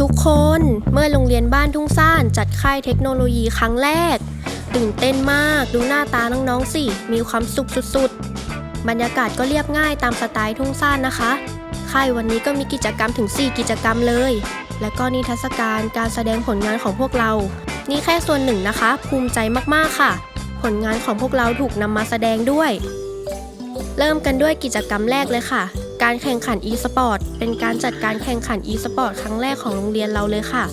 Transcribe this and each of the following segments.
ทุกคน เมื่อโรงเรียนบ้านทุ่งซ่านจัดค่ายเทคโนโลยีครั้งแรก ตื่นเต้นมาก ดูหน้าตาน้องๆสิ มีความสุขสุดๆ บรรยากาศก็เรียบง่ายตามสไตล์ทุ่งซ่านนะคะ ค่ายวันนี้ก็มีกิจกรรมถึง 4 กิจกรรมเลย และก็นิทรรศการการแสดงผลงานของพวกเรา นี่แค่ส่วนหนึ่งนะคะ ภูมิใจมากๆค่ะ ผลงานของพวกเราถูกนำมาแสดงด้วย เริ่มกันด้วยกิจกรรมแรกเลยค่ะ การแข่งขัน e-sport เป็นการจัดการแข่งขัน e-sport ครั้งแรกของโรงเรียนเราเลยค่ะ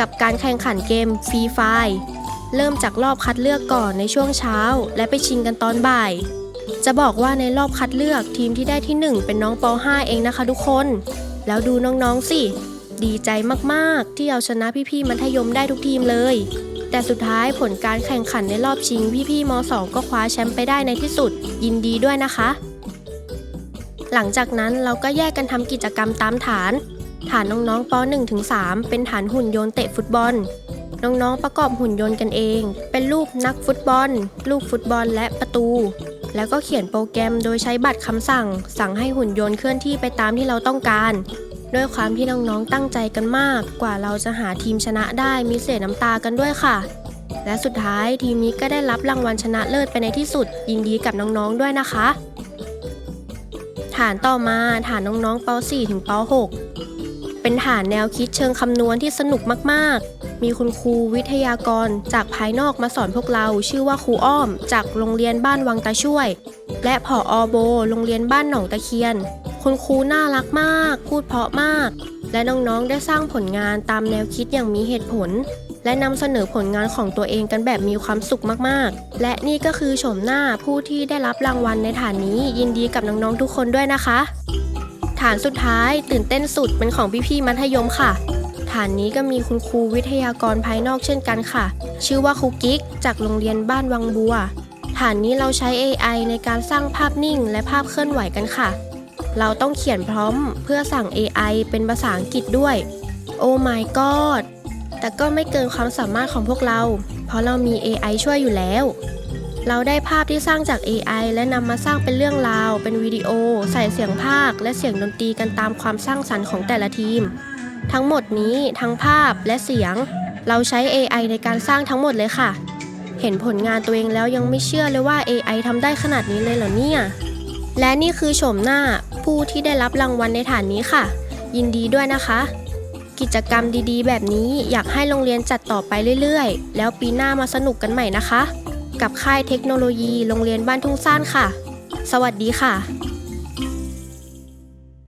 กับการแข่งขันเกมฟรีไฟเริ่มจากรอบคัดเลือกก่อนในช่วงเช้า และไปชิงกันตอนบ่าย จะบอกว่าในรอบคัดเลือกทีมที่ได้ที่ 1 เป็นน้องป .5 เองนะคะทุกคน แล้วดูน้องๆสิ ดีใจมากๆ ที่เอาชนะพี่ๆมัธยมได้ทุกทีมเลย แต่สุดท้ายผลการแข่งขันในรอบชิงพี่ๆม .2 ก็คว้าแชมป์ไปได้ในที่สุด ยินดีด้วยนะคะ หลังจากนั้นเราก็แยกกันทำกิจกรรมตามฐาน ฐานน้องๆป .1 ถึง3เป็นฐานหุ่นยนต์เตะฟุตบอล น้องๆประกอบหุ่นยนต์กันเอง เป็นรูปนักฟุตบอล ลูกฟุตบอลและประตู แล้วก็เขียนโปรแกรมโดยใช้บัตรคำสั่ง สั่งให้หุ่นยนต์เคลื่อนที่ไปตามที่เราต้องการ ด้วยความที่น้องๆตั้งใจกันมาก กว่าเราจะหาทีมชนะได้มีเสียน้ำตากันด้วยค่ะ และสุดท้ายทีมนี้ก็ได้รับรางวัลชนะเลิศไปในที่สุด ยินดีกับน้องๆด้วยนะคะ ฐานต่อมาฐานน้องๆป .4 ถึงป .6 เป็นฐานแนวคิดเชิงคำนวณที่สนุกมากๆ มีคุณครูวิทยากรจากภายนอกมาสอนพวกเรา ชื่อว่าครูอ้อม จากโรงเรียนบ้านวังตาช่วย และผออโบ โรงเรียนบ้านหนองตะเคียน คุณครูน่ารักมาก พูดเพราะมาก และน้องๆได้สร้างผลงานตามแนวคิดอย่างมีเหตุผล และนำเสนอผลงานของตัวเองกันแบบมีความสุขมากๆ และนี่ก็คือโฉมหน้าผู้ที่ได้รับรางวัลในฐานนี้ ยินดีกับน้องๆทุกคนด้วยนะคะ ฐานสุดท้ายตื่นเต้นสุดเป็นของพี่ๆมัธยมค่ะฐานนี้ก็มีคุณครูวิทยากรภายนอกเช่นกันค่ะ ชื่อว่าครูกิ๊ก จากโรงเรียนบ้านวังบัว ฐานนี้เราใช้ AI ในการสร้างภาพนิ่งและภาพเคลื่อนไหวกันค่ะ เราต้องเขียนพร้อมเพื่อสั่ง AI เป็นภาษาอังกฤษด้วย โอ้ my god แต่ก็ไม่เกินความสามารถของพวกเรา เพราะเรามี AI ช่วยอยู่แล้ว เราได้ภาพที่สร้างจาก AI และนำมาสร้างเป็นเรื่องราว เป็นวิดีโอ ใส่เสียงภาค และเสียงดนตรีกันตามความสร้างสรรค์ของแต่ละทีม ทั้งหมดนี้ทั้งภาพและเสียง เราใช้ AI ในการสร้างทั้งหมดเลยค่ะ เห็นผลงานตัวเองแล้วยังไม่เชื่อเลยว่า AI ทำได้ขนาดนี้เลยเหรอเนี่ย และนี่คือโฉมหน้าผู้ที่ได้รับรางวัลในฐานนี้ค่ะ ยินดีด้วยนะคะ กิจกรรมดีๆ แบบนี้อยากให้โรงเรียนจัดต่อไปเรื่อยๆ แล้วปีหน้ามาสนุกกันใหม่นะคะ กับค่ายเทคโนโลยีโรงเรียนบ้านทุ่งซ่านค่ะ สวัสดีค่ะ